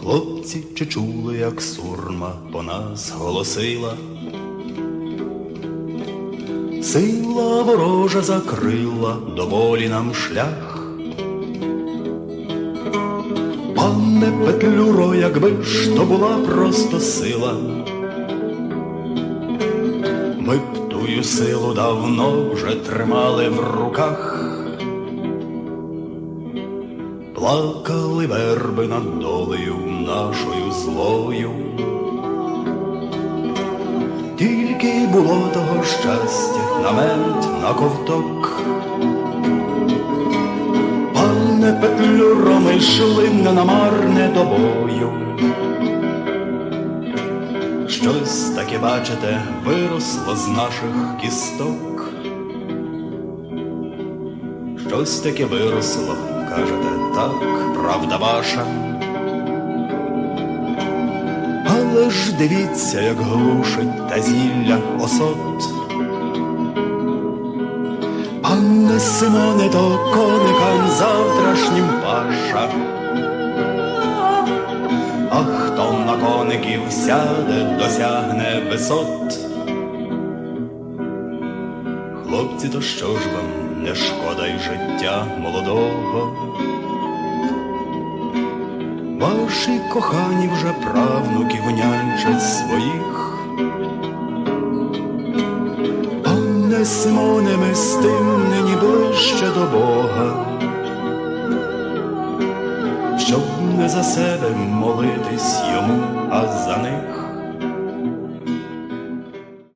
Хлопці, чи чули, як сурма по нас голосила? Сила ворожа закрила доволі нам шлях. Пане Петлюро, якби ж то була просто сила, ми тую силу давно вже тримали в руках. Плакали верби над долею нашою злою. Тільки було того щастя на мент, на ковток. Пане Петлюро, ми йшли не намарне до бою. Щось таке, бачите, виросло з наших кісток. Щось таке виросло, кажете, так, правда ваша. Але ж дивіться, як глушить та зілля осот. Пане Симоне, то коникам завтрашнім паша. На сяде, досягне висот. Хлопці, то що ж вам не шкода й життя молодого? Ваші кохані вже правнуків нянчать своїх. Пане Симоне, ми з тим нині ближче до Бога, щоб не за себе молитись йому, а за них.